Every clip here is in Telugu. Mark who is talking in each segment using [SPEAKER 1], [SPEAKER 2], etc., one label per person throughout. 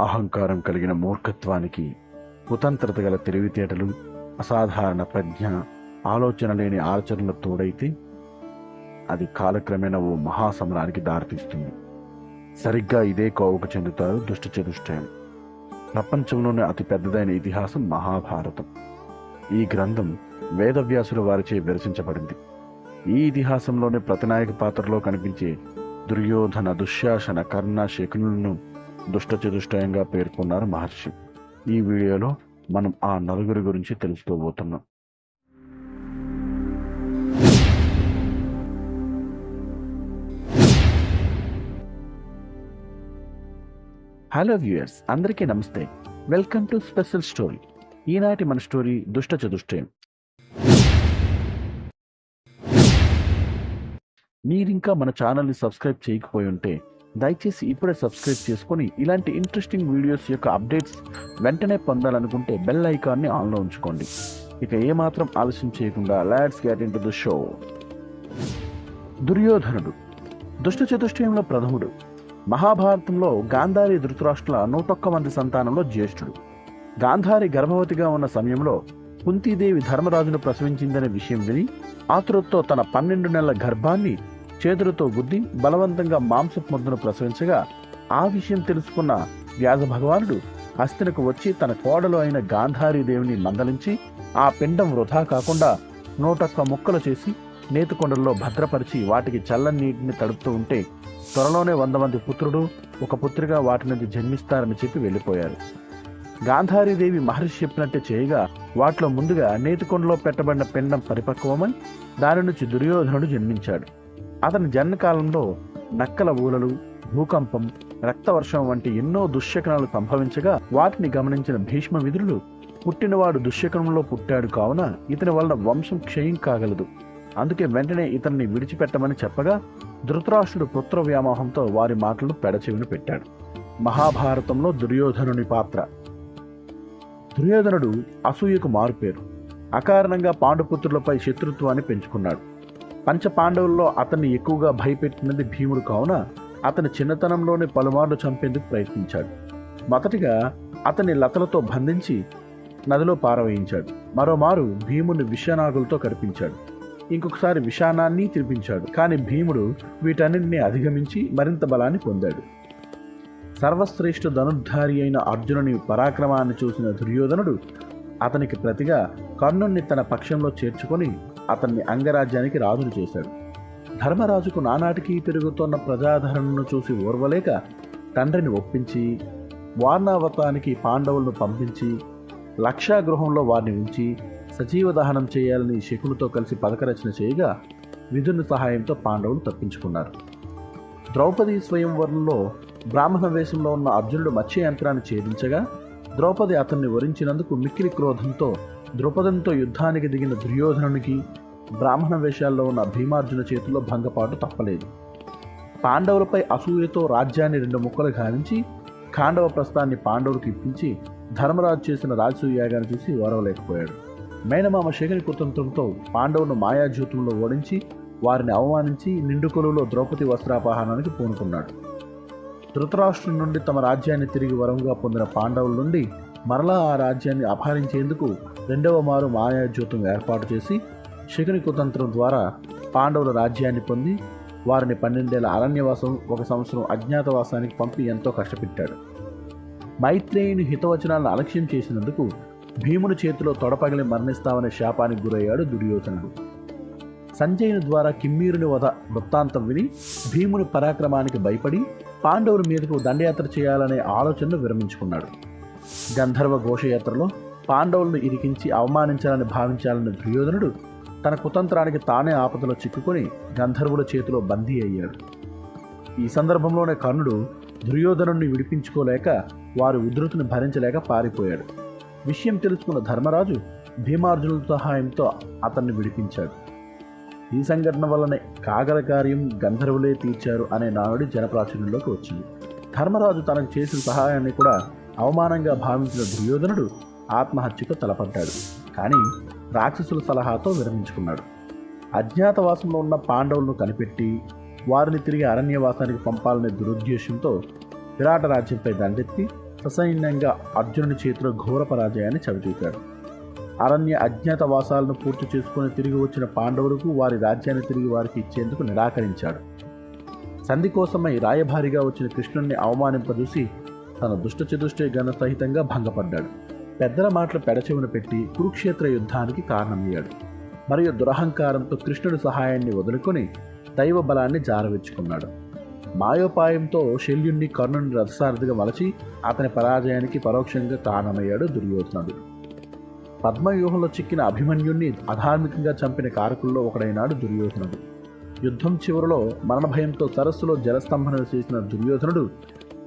[SPEAKER 1] అహంకారం కలిగిన మూర్ఖత్వానికి కుతంత్రత గల తెలివితేటలు అసాధారణ ప్రజ్ఞ ఆలోచన లేని ఆచరణలు తోడైతే అది కాలక్రమేణా ఓ మహాసమరానికి దారితీస్తుంది. సరిగ్గా ఇదే కోవకు చెందుతారు దుష్ట చతుష్టయం. ప్రపంచంలోనే అతి పెద్దదైన ఇతిహాసం మహాభారతం. ఈ గ్రంథం వేదవ్యాసుల వారిచే విరచించబడింది. ఈ ఇతిహాసంలోనే ప్రతినాయక పాత్రలో కనిపించే దుర్యోధన దుశ్శాసన కర్ణ శకునులను దుష్టచతుష్టయంగా పేర్కొన్నారు మహర్షి. ఈ వీడియోలో మనం ఆ నలుగురి గురించి తెలుసుకోబోతున్నాం హలో వ్యూయర్స్ అందరికీ నమస్తే. Welcome to special story. ఈనాటి మన స్టోరీ దుష్ట చతుష్టయం మీరింకా మన ఛానల్ని సబ్స్క్రైబ్ చేయకపోయి ఉంటే దయచేసి ఇప్పుడే సబ్స్క్రైబ్ చేసుకొని ఇలాంటి ఇంట్రెస్టింగ్ వీడియోస్ యొక్క అప్డేట్స్ వెంటనే పొందాలనుకుంటే బెల్ ఐకాన్ని ఆన్లో ఉంచుకోండి. ఇక ఏమాత్రం ఆలస్యం చేయకుండా let's get into the show దుర్యోధనుడు దుష్ట చతుష్టయంలో ప్రథముడు మహాభారతంలో గాంధారి ధృతరాష్ట్రుల నూటొక్క మంది సంతానంలో జ్యేష్ఠుడు. గాంధారి గర్భవతిగా ఉన్న సమయంలో కుంతీదేవి ధర్మరాజును ప్రసవించిందనే విషయం విని ఆతురతో తన పన్నెండు నెలల గర్భాన్ని చేతులతో గుద్ది బలవంతంగా మాంసపు ముద్దను ప్రసవించగా ఆ విషయం తెలుసుకున్న వ్యాస భగవానుడు హస్తినకు వచ్చి తన కోడలు అయిన గాంధారీ దేవిని మందలించి ఆ పిండం వృధా కాకుండా నూటొక్క ముక్కలు చేసి నేతికొండల్లో భద్రపరిచి వాటికి చల్లని నీటిని తడుపుతూ ఉంటే త్వరలోనే వంద మంది పుత్రుడు ఒక పుత్రిగా వాటి నుంచి జన్మిస్తారని చెప్పి వెళ్ళిపోయారు. గాంధారీదేవి మహర్షి చెప్పినట్టే చేయగా వాటిలో ముందుగా నేతికొండలో పెట్టబడిన పిండం పరిపక్వమై దాని నుంచి దుర్యోధనుడు జన్మించాడు. అతని జన్మకాలంలో నక్కల ఊలలు భూకంపం రక్తవర్షం వంటి ఎన్నో దుశ్శకనాలు సంభవించగా వాటిని గమనించిన భీష్మ విధులు పుట్టినవాడు దుశ్శకనంలో పుట్టాడు కావున ఇతని వలన వంశం క్షయం కాగలదు. అందుకే వెంటనే ఇతన్ని విడిచిపెట్టమని చెప్పగా ధృతరాష్ట్రుడు పుత్ర వ్యామోహంతో వారి మాటలను పెడచెవిన పెట్టాడు. మహాభారతంలో దుర్యోధనుని పాత్ర. దుర్యోధనుడు అసూయకు మారుపేరు. అకారణంగా పాండుపుత్రులపై శత్రుత్వాన్ని పెంచుకున్నాడు. పంచపాండవుల్లో అతన్ని ఎక్కువగా భయపెట్టినది భీముడు కావున అతని చిన్నతనంలోనే పలుమార్లు చంపేందుకు ప్రయత్నించాడు. మొదటిగా అతన్ని లతలతో బంధించి నదిలో పారవేయించాడు. మరోమారు భీముని విషనాగులతో కడిపించాడు ఇంకొకసారి విషానాన్ని తినిపించాడు. కానీ భీముడు వీటన్నింటినీ అధిగమించి మరింత బలాన్ని పొందాడు. సర్వశ్రేష్ఠ ధనుర్ధారి అయిన అర్జునుని పరాక్రమాన్ని చూసిన దుర్యోధనుడు అతనికి ప్రతిగా కర్ణుణ్ణి తన పక్షంలో చేర్చుకొని అతన్ని అంగరాజ్యానికి రాజును చేశాడు. ధర్మరాజుకు నానాటికి పెరుగుతున్న ప్రజాదరణను చూసి ఓర్వలేక తండ్రిని ఒప్పించి వార్ణావతానికి పాండవులను పంపించి లక్షాగృహంలో వారిని ఉంచి సజీవ దహనం చేయాలని శకునితో కలిసి పథకరచన చేయగా విధుని సహాయంతో పాండవులు తప్పించుకున్నారు. ద్రౌపది స్వయంవరంలో బ్రాహ్మణ వేషంలో ఉన్న అర్జునుడు మత్స్య యంత్రాన్ని ఛేదించగా ద్రౌపది అతన్ని వరించినందుకు మిక్కిలి క్రోధంతో ద్రుపదంతో యుద్ధానికి దిగిన దుర్యోధనునికి బ్రాహ్మణ వేషాల్లో ఉన్న భీమార్జున చేతిలో భంగపాటు తప్పలేదు. పాండవులపై అసూయతో రాజ్యాన్ని రెండు ముక్కలు గాలించి ఖాండవ ప్రస్థాన్ని పాండవులకు ఇప్పించి ధర్మరాజు చేసిన రాజసూయాగాన్ని చూసి ఓరవలేకపోయాడు. మేనమామ శేఖరి కుతంత్రంతో పాండవులను మాయాజ్యూతంలో ఓడించి వారిని అవమానించి నిండుకొలువులో ద్రౌపది వస్త్రాపహరణానికి పూనుకున్నాడు. ధృతరాష్ట్రం నుండి తమ రాజ్యాన్ని తిరిగి వరంగా పొందిన పాండవుల నుండి మరలా ఆ రాజ్యాన్ని అపహరించేందుకు రెండవ మారు మాయాజ్యూతం ఏర్పాటు చేసి శకుని కుతంత్రం ద్వారా పాండవుల రాజ్యాన్ని పొంది వారిని పన్నెండేళ్ళ అరణ్యవాసం ఒక సంవత్సరం అజ్ఞాతవాసానికి పంపి ఎంతో కష్టపెట్టాడు. మైత్రేయుని హితవచనాలను అలక్ష్యం చేసినందుకు భీముని చేతిలో తొడపగిలి మరణిస్తామనే శాపానికి గురయ్యాడు దుర్యోధనుడు. సంజయుని ద్వారా కిమ్మీరుని వధ వృత్తాంతం విని భీముని పరాక్రమానికి భయపడి పాండవుల మీదకు దండయాత్ర చేయాలనే ఆలోచనను విరమించుకున్నాడు. గంధర్వ ఘోషయాత్రలో పాండవులను ఇరికించి అవమానించాలని భావించాలని దుర్యోధనుడు తన కుతంత్రానికి తానే ఆపదలో చిక్కుకొని గంధర్వుల చేతిలో బందీ అయ్యాడు. ఈ సందర్భంలోనే కర్ణుడు దుర్యోధనుడిని విడిపించుకోలేక వారి ఉధృతిని భరించలేక పారిపోయాడు. విషయం తెలుసుకున్న ధర్మరాజు భీమార్జునుల సహాయంతో అతన్ని విడిపించాడు. ఈ సంఘటన వల్లనే కాగల కార్యం గంధర్వులే తీర్చారు అనే నానుడి జనప్రాచుర్యంలోకి వచ్చింది. ధర్మరాజు తనకు చేసిన సహాయాన్ని కూడా అవమానంగా భావించిన దుర్యోధనుడు ఆత్మహత్యకు తలపడ్డాడు. కానీ రాక్షసుల సలహాతో విరమించుకున్నాడు. అజ్ఞాతవాసంలో ఉన్న పాండవులను కనిపెట్టి వారిని తిరిగి అరణ్యవాసానికి పంపాలనే దురుద్దేశంతో విరాట రాజ్యంపై దండెత్తి ససైన్యంగా అర్జునుని చేతిలో ఘోర పరాజయాన్ని చవిచూశాడు అరణ్య అజ్ఞాతవాసాలను పూర్తి చేసుకుని తిరిగి వచ్చిన పాండవులకు వారి రాజ్యాన్ని తిరిగి వారికి ఇచ్చేందుకు నిరాకరించాడు. సంధి కోసమై రాయభారిగా వచ్చిన కృష్ణుణ్ణి అవమానింపజూసి తన దుష్ట చతుష్టే గణ సహితంగా భంగపడ్డాడు. పెద్దల మాటలు పెడచెవిన పెట్టి కురుక్షేత్ర యుద్ధానికి కారణమయ్యాడు. మరియు దురహంకారంతో కృష్ణుడి సహాయాన్ని వదులుకొని దైవ బలాన్ని జారవించుకున్నాడు మాయోపాయంతో శల్యుణ్ణి కర్ణుని రథసారథిగా మలచి అతని పరాజయానికి పరోక్షంగా కారణమయ్యాడు దుర్యోధనుడు. పద్మవ్యూహంలో చిక్కిన అభిమన్యుణ్ణి అధార్మికంగా చంపిన కారకుల్లో ఒకడైనాడు దుర్యోధనుడు. యుద్ధం చివరిలో మరణభయంతో సరస్సులో జలస్తంభన చేసిన దుర్యోధనుడు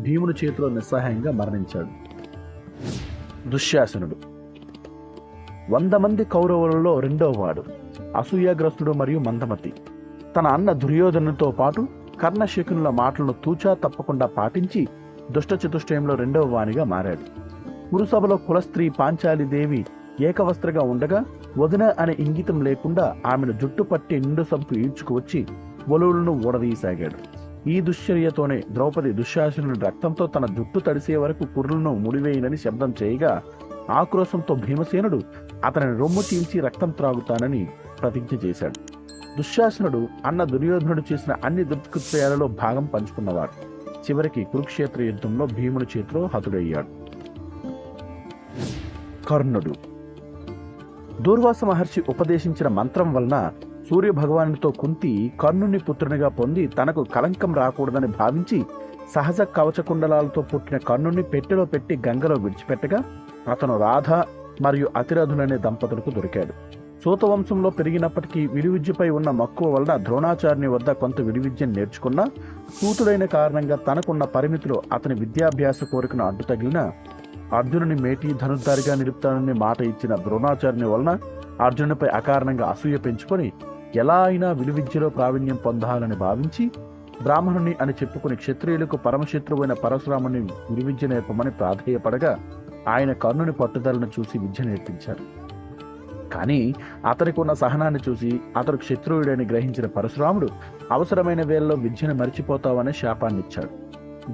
[SPEAKER 1] భీముని చేతిలో నిస్సహాయంగా మరణించాడు. దుశ్శాసనుడు. వంద మంది కౌరవులలో రెండవ వాడు అసూయాగ్రస్తుడు మరియు మందమతి. తన అన్న దుర్యోధనుతో పాటు కర్ణశకునుల మాటలను తూచా తప్పకుండా పాటించి దుష్ట చతుష్టయంలో రెండవ వానిగా మారాడు. గురుసభలో కులస్త్రీ పాంచాలిదేవి ఏకవస్త్రగా ఉండగా వదిన అనే ఇంగితం లేకుండా ఆమెను జుట్టు పట్టి నిండు సంపు ఈడ్చుకువచ్చి ఒలువులను ఊడదీయసాగాడు. ఈ దుశ్చర్యతోనే ద్రౌపది దుశ్శాసనుడి రక్తంతో తన జుట్టు తడిసే వరకు కుర్రలను ముడివేయనని శబ్దం చేయగా ఆక్రోశంతో భీమసేనుడు అతని రొమ్ము చీల్చి రక్తం త్రాగుతానని ప్రతిజ్ఞ చేశాడు. దుశ్శాసనుడు అన్న దుర్యోధనుడు చేసిన అన్ని దుష్కృత్యాలలో భాగం పంచుకున్నవాడు. చివరికి కురుక్షేత్ర యుద్ధంలో భీముని చేతిలో హతుడయ్యాడు. కర్ణుడు. దూర్వాస మహర్షి ఉపదేశించిన మంత్రం వలన సూర్య భగవానుడితో కుంతి కర్ణుని పుత్రునిగా పొంది తనకు కలంకం రాకూడదని భావించి సహజ కవచకుండలాలతో పుట్టిన కర్ణుని పెట్టెలో పెట్టి గంగలో విడిచిపెట్టగా అతను రాధ మరియు అతిరథులనే దంపతులకు దొరికాడు. సూతవంశంలో పెరిగినప్పటికీ విలువిద్యపై ఉన్న మక్కువ వలన ద్రోణాచార్యుని వద్ద కొంత విలువిద్యను నేర్చుకున్నా సూతుడైన కారణంగా తనకున్న పరిమితిలో అతని విద్యాభ్యాస కోరికను అడ్డు తగిలిన అర్జునుని మేటి ధనుర్ధారిగా నిలుపుతానని మాట ఇచ్చిన ద్రోణాచార్యుని వలన అర్జునునిపై అకారణంగా అసూయ పెంచుకొని ఎలా అయినా విలువిద్యలో ప్రావీణ్యం పొందాలని భావించి బ్రాహ్మణుని అని చెప్పుకుని క్షత్రియులకు పరమశత్రువైన పరశురాముని విలువిద్య నేర్పమని ప్రాధేయపడగా ఆయన కర్ణుని పట్టుదలను చూసి విద్య నేర్పించారు. కానీ అతనికి ఉన్న సహనాన్ని చూసి అతడు క్షత్రుయుడని గ్రహించిన పరశురాముడు అవసరమైన వేళలో విద్యను మరిచిపోతావనే శాపాన్నిచ్చాడు.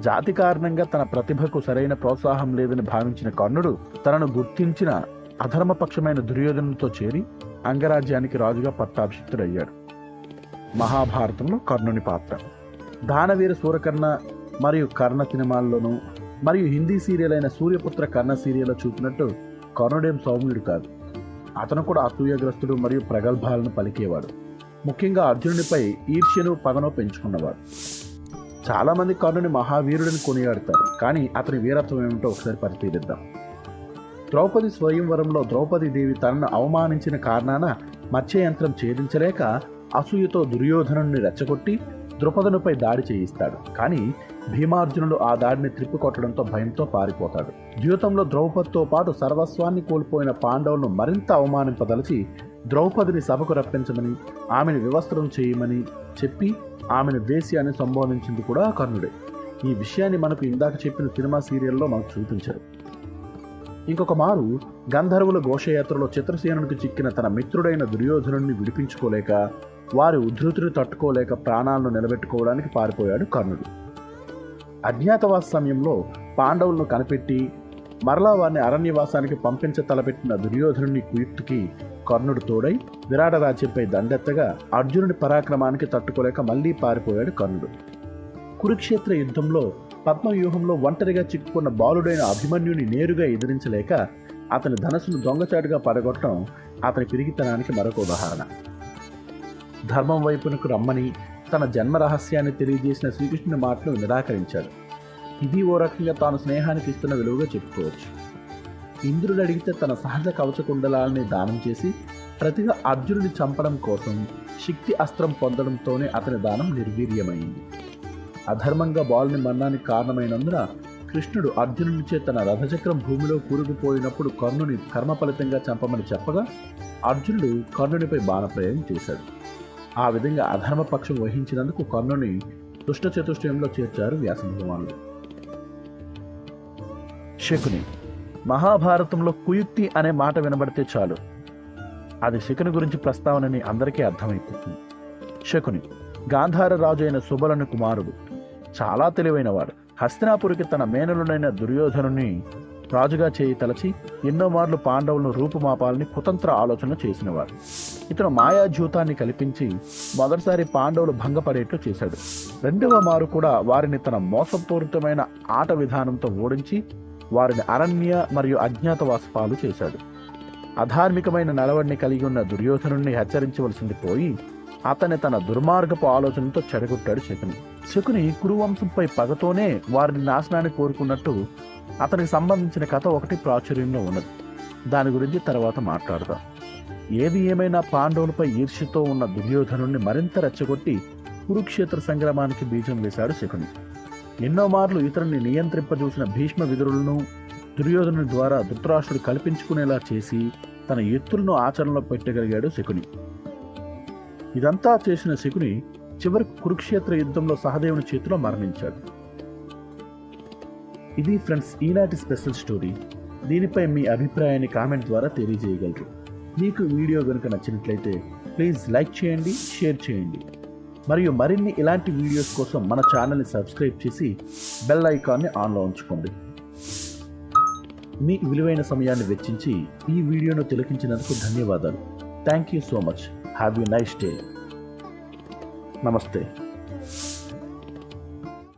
[SPEAKER 1] జాతి కారణంగా తన ప్రతిభకు సరైన ప్రోత్సాహం లేదని భావించిన కర్ణుడు తనను గుర్తించిన అధర్మపక్షమైన దుర్యోధనుతో చేరి అంగరాజ్యానికి రాజుగా పట్టాభిషిక్తుడయ్యాడు. మహాభారతంలో కర్ణుని పాత్ర. దానవీర సూరకర్ణ మరియు కర్ణ సినిమాల్లోనూ మరియు హిందీ సీరియల్ అయిన సూర్యపుత్ర కర్ణ సీరియల్లో చూపినట్టు కర్ణుడేం సౌమ్యుడు కాదు. అతను కూడా అసూయగ్రస్తుడు మరియు ప్రగల్భాలను పలికేవాడు. ముఖ్యంగా అర్జునునిపై ఈర్ష్యను పగను పెంచుకున్నవాడు. చాలామంది కర్ణుని మహావీరుడిని కొనియాడతారు. కానీ అతని వీరత్వం ఏమిటో ఒకసారి పరిశీలిద్దాం. ద్రౌపది స్వయంవరంలో ద్రౌపది దేవి తనను అవమానించిన కారణాన మత్స్యయంత్రం ఛేదించలేక అసూయతో దుర్యోధనుణ్ణి రెచ్చగొట్టి ద్రుపదునిపై దాడి చేయిస్తాడు. కానీ భీమార్జునుడు ఆ దాడిని త్రిప్పికొట్టడంతో భయంతో పారిపోతాడు. జీవితంలో ద్రౌపదితో పాటు సర్వస్వాన్ని కోల్పోయిన పాండవులను మరింత అవమానింపదలిచి ద్రౌపదిని సభకు రప్పించమని ఆమెను వివస్త్రం చేయమని చెప్పి ఆమెను వేసి అని సంబోధించింది కూడా కర్ణుడే. ఈ విషయాన్ని మనకు ఇందాక చెప్పిన సినిమా సీరియల్లో మనకు చూపించారు. ఇంకొక మారు గంధర్వుల ఘోషయాత్రలో చిత్రసేనునికి చిక్కిన తన మిత్రుడైన దుర్యోధనుడిని విడిపించుకోలేక వారి ఉద్ధృతిని తట్టుకోలేక ప్రాణాలను నిలబెట్టుకోవడానికి పారిపోయాడు కర్ణుడు. అజ్ఞాతవాస సమయంలో పాండవులను కనిపెట్టి మరలా వారిని అరణ్యవాసానికి పంపించ తలపెట్టిన దుర్యోధనుని కుయుక్తికి కర్ణుడు తోడై విరాట రాజ్యంపై దండెత్తగా అర్జునుడి పరాక్రమానికి తట్టుకోలేక మళ్ళీ పారిపోయాడు కర్ణుడు. కురుక్షేత్ర యుద్ధంలో పద్మవ్యూహంలో ఒంటరిగా చిక్కుకున్న బాలుడైన అభిమన్యుని నేరుగా ఎదిరించలేక అతని ధనస్సును దొంగచాటుగా పడగొట్టడం అతని పిరిగితనానికి మరొక ఉదాహరణ. ధర్మం వైపునకు రమ్మని తన జన్మ రహస్యాన్ని తెలియజేసిన శ్రీకృష్ణుని మాటను నిరాకరించాడు. ఇది ఓ రకంగా తాను స్నేహానికి ఇస్తున్న విలువగా చెప్పుకోవచ్చు. ఇంద్రుడు అడిగితే తన సహజ కవచకుండలాలని దానం చేసి ప్రతిగా అర్జునుడిని చంపడం కోసం శక్తి అస్త్రం పొందడంతోనే అతని దానం నిర్వీర్యమైంది. అధర్మంగా బాల్ని మరణానికి కారణమైనందున కృష్ణుడు అర్జునునిచే తన రథచక్రం భూమిలో కూరుకుపోయినప్పుడు కర్ణుని కర్మ ఫలితంగా చంపమని చెప్పగా అర్జునుడు కర్ణునిపై బాణప్రయోగం చేశాడు. ఆ విధంగా అధర్మపక్షం వహించినందుకు కర్ణుని దుష్ట చతుష్టయంలో చేర్చారు వ్యాసభగవానుడు. శకుని మహాభారతంలో కుయుక్తి అనే మాట వినబడితే చాలు. అది శకుని గురించి ప్రస్తావనని అందరికీ అర్థమైపోతుంది. శకుని గాంధార రాజు అయిన సుబలను కుమారుడు. చాలా తెలివైనవాడు. హస్తినాపురికి తన మేనలుడైన దుర్యోధనుని రాజుగా చేయి తలచి ఎన్నో మార్లు పాండవులను రూపుమాపాలని కుతంత్ర ఆలోచన చేసినవాడు. ఇతను మాయాజ్యూతాన్ని కల్పించి మొదటిసారి పాండవులు భంగపడేట్లు చేశాడు. రెండవ మారు కూడా వారిని తన మోసపూరితమైన ఆట విధానంతో ఓడించి వారిని అరణ్య మరియు అజ్ఞాతవాసపాలు చేశాడు. అధార్మికమైన నలవడిని కలిగి ఉన్న దుర్యోధనుణ్ణి హెచ్చరించవలసింది పోయి అతని తన దుర్మార్గపు ఆలోచనతో చెడగొట్టాడు శకుని. శకుని కురువంశంపై పగతోనే వారిని నాశనాన్ని కోరుకున్నట్టు అతనికి సంబంధించిన కథ ఒకటి ప్రాచుర్యంలో ఉన్నది. దాని గురించి తర్వాత మాట్లాడదాం. ఏది ఏమైనా పాండవులపై ఈర్ష్యతో ఉన్న దుర్యోధనుణ్ణి మరింత రెచ్చగొట్టి కురుక్షేత్ర సంగ్రామానికి బీజం వేశాడు శకుని. ఎన్నో మార్లు ఇతరుని నియంత్రింపజూసిన భీష్మ విదురులను దుర్యోధనుని ద్వారా ధృతరాష్ట్రుడు కల్పించుకునేలా చేసి తన ఎత్తులను ఆచరణలో పెట్టగలిగాడు శకుని. ఇదంతా చేసిన శకుని చివరికి కురుక్షేత్ర యుద్ధంలో సహదేవుని చేతిలో మరణించాడు. ఇది ఫ్రెండ్స్ ఈనాటి స్పెషల్ స్టోరీ. దీనిపై మీ అభిప్రాయాన్ని కామెంట్ ద్వారా తెలియజేయగలరు. మీకు వీడియో కనుక నచ్చినట్లయితే ప్లీజ్ లైక్ చేయండి షేర్ చేయండి. మరియు మరిన్ని ఇలాంటి వీడియోస్ కోసం మన ఛానల్ని సబ్స్క్రైబ్ చేసి బెల్ ఐకాన్ని ఆన్లో ఉంచుకోండి. మీ విలువైన సమయాన్ని వెచ్చించి ఈ వీడియోను తిలకించినందుకు ధన్యవాదాలు. Thank you so much. Have you nice day నమస్తే